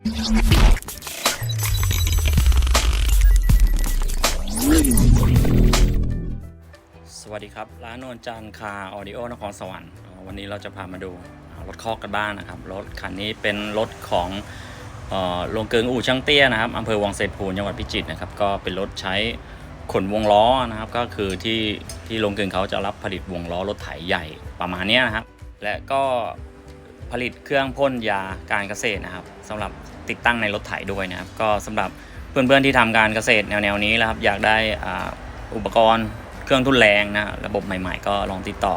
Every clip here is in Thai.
สวัสดีครับ ร้านโนนจันคาออดิโอนครสวรรค์วันนี้เราจะพามาดูรถคอกกันบ้างนะครับ รถคันนี้เป็นรถของโรงเกลืองอู่ช่างเตี้ยนะครับอำเภอวังไสพูนจังหวัดพิจิตรนะครับ ก็เป็นรถใช้ขนวงล้อนะครับ ก็คือที่ที่โรงเกลืองเขาจะรับผลิตวงล้อรถไถใหญ่ประมาณนี้นะครับ และก็ ผลิตเครื่องพ่นยาการเกษตรนะครับสำหรับติดตั้งในรถไถด้วยนะครับก็สำหรับเพื่อนๆที่ทำการเกษตรแนวๆนี้นะครับอยากได้อุปกรณ์เครื่องทุนแรงนะระบบใหม่ๆ ก็ลองติดต่อ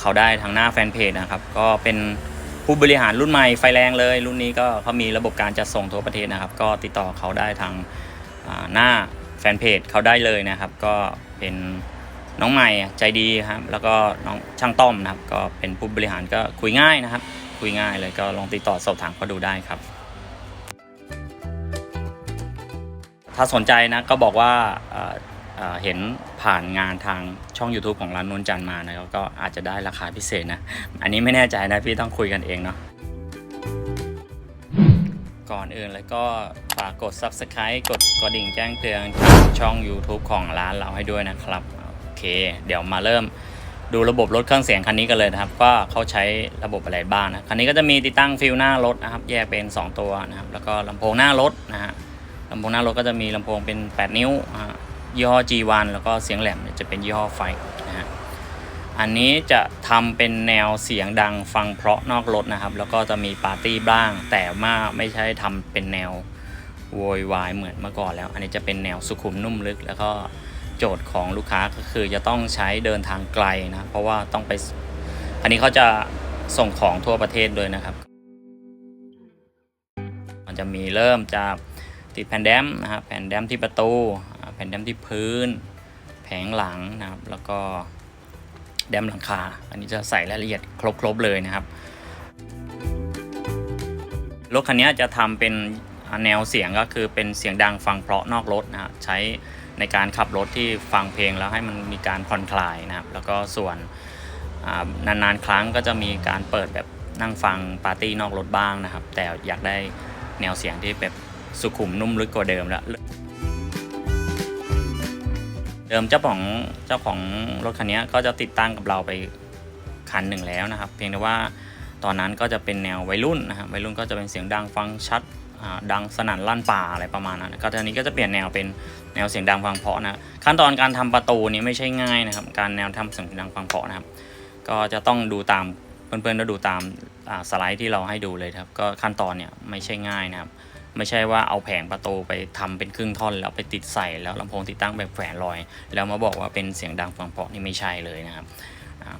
เขาได้ทางหน้าแฟนเพจนะครับก็เป็นผู้บริหารรุ่นใหม่ไฟแรงเลย รุ่นนี้ก็เขามีระบบการจัดส่งทั่วประเทศนะครับ ก็ติดต่อเขาได้ทางหน้าแฟนเพจเขาได้เลยนะครับ ก็เป็น น้องใหม่ใจดีครับ แล้วก็น้องช่างต้อมนะครับ ก็เป็นผู้บริหารก็คุยง่ายนะครับ คุยง่ายเลยก็ลองติดต่อสอบถามเขาดูได้ครับ ถ้าสนใจนะก็บอกว่าเห็นผ่านงานทางช่อง YouTube ของร้านนวลจันมานะครับก็อาจจะได้ราคาพิเศษนะ อันนี้ไม่แน่ใจนะพี่ต้องคุยกันเองเนาะก่อนอื่นเลยก็ฝากกด Subscribe กดกระดิ่งแจ้งเตือนทางช่อง YouTube ของร้านเราให้ด้วยนะครับ เค เดี๋ยวมาเริ่มดูระบบรถเครื่องเสียงคันนี้กันเลยนะครับว่าเขาใช้ระบบอะไรบ้างนะ คันนี้ก็จะมีติดตั้งฟิลหน้ารถนะครับ แยกเป็น 2 ตัวนะครับ แล้วก็ลำโพงหน้ารถนะฮะลำโพงหน้ารถก็จะมีลำโพงเป็น 8 นิ้วยี่ห้อ G1 แล้วก็เสียงแหลมจะเป็นยี่ห้อไฟนะฮะ อันนี้จะทำเป็นแนวเสียงดังฟังเพราะนอกรถนะครับ แล้วก็จะมีปาร์ตี้บ้าง แต่ว่าไม่ใช่ทำเป็นแนวโวยวายเหมือนเมื่อก่อนแล้ว อันนี้จะเป็นแนวสุขุมนุ่มลึกแล้วก็ โจทย์ของลูกค้าก็คือจะต้องใช้เดินทางไกลนะ เพราะว่าต้องไป อันนี้เขาจะส่งของทั่วประเทศด้วยนะครับ มันจะมีเริ่มจากติดแผ่นแดมนะครับแผ่นแดมที่ประตู แผ่นแดมที่พื้น แผงหลังนะครับ แล้วก็แดมหลังคา อันนี้จะใส่รายละเอียดครบๆเลยนะครับรถคันนี้จะทำเป็นแนวเสียงก็คือเป็นเสียงดังฟังเพราะนอกรถนะฮะใช้ ในการขับรถที่ฟังเพลงแล้วให้มันมีการผ่อนคลายนะครับ แล้วก็ส่วนนานๆ ครั้งก็จะมีการเปิดแบบนั่งฟังปาร์ตี้นอกรถบ้างนะครับ แต่อยากได้แนวเสียงที่แบบสุขุมนุ่มลึกกว่าเดิมแล้วเดิมเจ้าของเจ้าของรถคันนี้ก็จะติดตั้งกับเราไปคันหนึ่งแล้วนะครับ เพียงแต่ว่าตอนนั้นก็จะเป็นแนววัยรุ่นนะครับวัยรุ่นก็จะเป็นเสียงดังฟังชัด ดังสนั่นลั่นป่าอะไรประมาณนั้น ก็ตอนนี้ก็จะเปลี่ยนแนวเป็นแนวเสียงดังฟังเพาะนะขั้นตอนการทำประตูนี้ไม่ใช่ง่ายนะครับ การแนวทำเสียงดังฟังเพาะนะครับ ก็จะต้องดูตามเพื่อนๆก็ดูตามสไลด์ที่เราให้ดูเลยครับ ก็ขั้นตอนเนี่ยไม่ใช่ง่ายนะครับ ไม่ใช่ว่าเอาแผงประตูไปทำเป็นครึ่งท่อนแล้วไปติดใส่แล้วลำโพงติดตั้งแบบแขวนลอย แล้วมาบอกว่าเป็นเสียงดังฟังเพาะนี่ไม่ใช่เลยนะครับ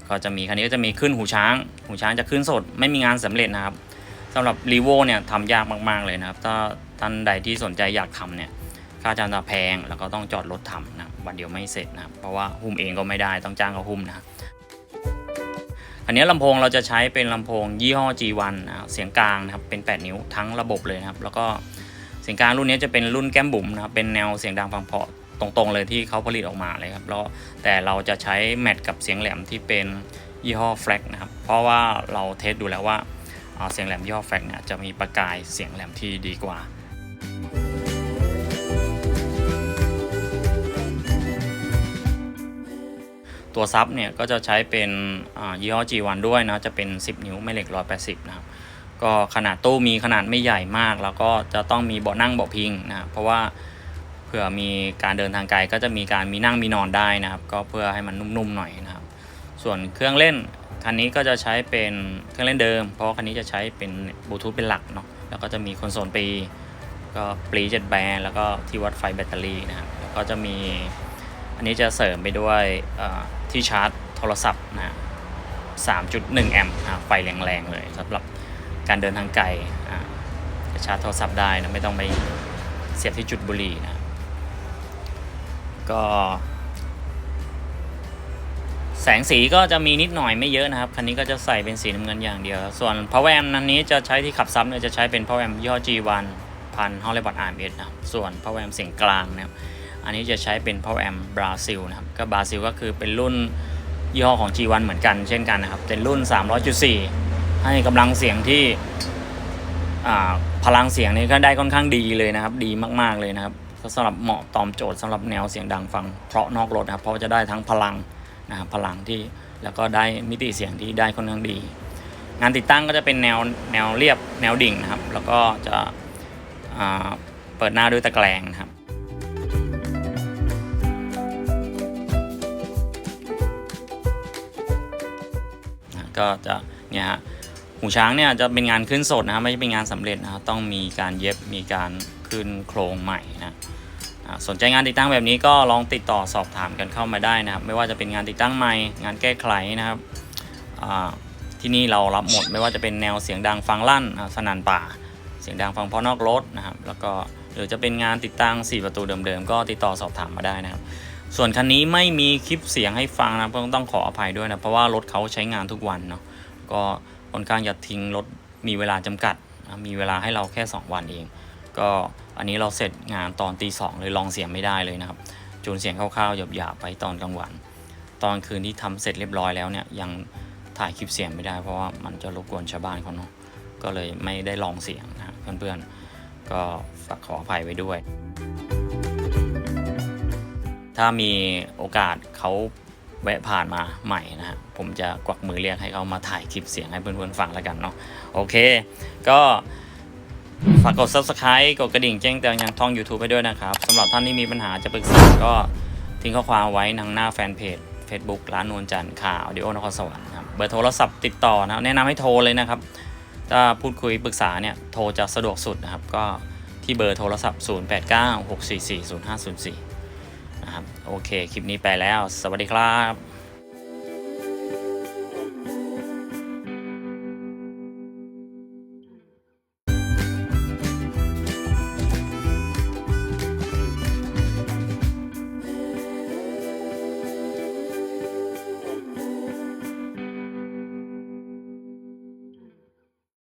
ก็จะมีคันนี้ก็จะมีขึ้นหูช้าง หูช้างจะขึ้นสดไม่มีงานสำเร็จนะครับ สำหรับรีโวเนี่ยทำยากมาก ๆ เลยนะครับ ถ้าท่านใดที่สนใจอยากทำเนี่ยค่าจ้างจะแพงแล้วก็ต้องจอดรถทำนะวันเดียวไม่เสร็จนะเพราะว่าหุ้มเองก็ไม่ได้ต้องจ้างเขาหุ้มนะครับอันนี้ลำโพงเราจะใช้เป็นลำโพงยี่ห้อ G1 นะครับเสียงกลางนะครับเป็น 8 นิ้วทั้งระบบเลยนะครับ แล้วก็เสียงกลางรุ่นนี้จะเป็นรุ่นแก้มบุ๋มนะครับเป็นแนวเสียงดังฟังเพาะตรงๆเลยที่เขาผลิตออกมาเลยครับแล้วแต่เราจะใช้แมทกับเสียงแหลมที่เป็นยี่ห้อแฟลกนะครับเพราะว่าเราเทสดูแล้วว่า เสียงแหลมย่อแฟกเนี่ยจะมีประกายเสียงแหลมที่ดีกว่าตัวซับเนี่ยก็จะใช้เป็นอ่ายี่ห้อ G1 ด้วยนะ จะเป็น 10 นิ้วแม่เหล็ก 180 นะครับ ก็ขนาดตู้มีขนาดไม่ใหญ่มาก แล้วก็จะต้องมีเบาะนั่งเบาะพิงนะครับเพราะว่าเผื่อมีการเดินทางไกลก็จะมีการมีนั่งมีนอนได้นะครับ ก็เพื่อให้มันนุ่มๆหน่อยนะครับ ส่วนเครื่องเล่น คันนี้ก็จะใช้เป็นเครื่องเล่นเดิม เพราะคันนี้จะใช้เป็นบลูทูธเป็นหลักเนาะแล้วก็จะมีคอนโซลปีก็ปลีเจ็ดแบนแล้วก็ที่วัดไฟแบตเตอรี่นะครับแล้วก็จะมีอันนี้จะเสริมไปด้วยที่ชาร์จโทรศัพท์นะ3.1 แอมป์ไฟแรงๆเลยสำหรับการเดินทางไกลจะชาร์จโทรศัพท์ได้นะไม่ต้องไปเสียบที่จุดบุหรี่นะก็ แสงสีก็จะมีนิดหน่อยไม่เยอะนะครับ คันนี้ก็จะใส่เป็นสีน้ำเงินอย่างเดียว ส่วน power amp นั้นนี้จะใช้ที่ขับซับเนี่ยจะใช้เป็น power amp ยี่ห้อ G1 พันฮอลเลย์บอาร์ด RMS นะครับส่วน power amp เสียงกลางนะครับอันนี้จะใช้เป็น Power Amp บราซิลนะครับก็บราซิลก็คือเป็นรุ่นย่อของ G1 เหมือนกันเช่นกันนะครับเป็นรุ่น 300.4 ให้กำลังเสียงที่พลังเสียงนี่ก็ได้ค่อนข้างดีเลยนะครับ ดีมากๆเลยนะครับสำหรับเหมาะตอบโจทย์สำหรับแนวเสียงดังฟังเพราะนอกรถนะครับเพราะจะได้ทั้งพลัง นะครับพลังที่แล้วก็ได้มิติเสียงที่ได้ค่อนข้างดี งานติดตั้งก็จะเป็นแนวแนวเรียบแนวดิ่งนะครับ แล้วก็จะเปิดหน้าด้วยตะแกรงนะครับนะก็จะเนี่ยฮะหูช้างเนี่ยจะเป็นงานขึ้นสดนะครับไม่ใช่เป็นงานสำเร็จนะครับต้องมีการเย็บมีการขึ้นโครงใหม่นะ สนใจงานติดตั้งแบบนี้ก็ลองติดต่อสอบถามกันเข้ามาได้นะครับ ไม่ว่าจะเป็นงานติดตั้งใหม่งานแก้ไขนะครับที่นี่เรารับหมดไม่ว่าจะเป็นแนวเสียงดังฟังลั่นสนันป่า เสียงดังฟังพราะนอกรถนะครับ แล้วก็หรือจะเป็นงานติดตั้ง 4 ประตูเดิมๆ ก็ติดต่อสอบถามมาได้นะครับ ส่วนคันนี้ไม่มีคลิปเสียงให้ฟังนะก็ต้องขออภัยด้วยนะเพราะว่ารถเขาใช้งานทุกวันเนาะก็ค่อนข้างจะทิ้งรถมีเวลาจำกัด มีเวลาให้เราแค่ 2 วันเอง ก็ อันนี้เราเสร็จงานตอนตีสองเลยลองเสียงไม่ได้เลยนะครับ จูนเสียงคร่าวๆหยาบๆไปตอนกลางวัน ตอนคืนที่ทำเสร็จเรียบร้อยแล้วเนี่ยยังถ่ายคลิปเสียงไม่ได้เพราะว่ามันจะรบกวนชาวบ้านเขาเนาะก็เลยไม่ได้ลองเสียงนะเพื่อนๆ ก็ฝากขออภัยไว้ด้วย ถ้ามีโอกาสเขาแวะผ่านมาใหม่นะฮะผมจะกวักมือเรียกให้เขามาถ่ายคลิปเสียงให้เพื่อนๆฟังแล้วกันเนาะโอเค ก็ ฝากกด subscribe กดกระดิ่งแจ้งเตือนยังท่อง YouTube ไปด้วยนะครับสำหรับท่านที่มีปัญหาจะปรึกษาก็ทิ้งข้อความไว้ทางหน้าแฟนเพจ Facebook ร้านนวลจันทร์ข่าวดิโอนครสวรรค์ครับเบอร์โทรศัพท์ติดต่อนะครับแนะนำให้โทรเลยนะครับ ถ้าพูดคุยปรึกษาเนี่ยโทรจะสะดวกสุดนะครับ ก็ที่เบอร์โทรศัพท์ 0896440504 นะครับโอเค คลิปนี้ไปแล้ว สวัสดีครับ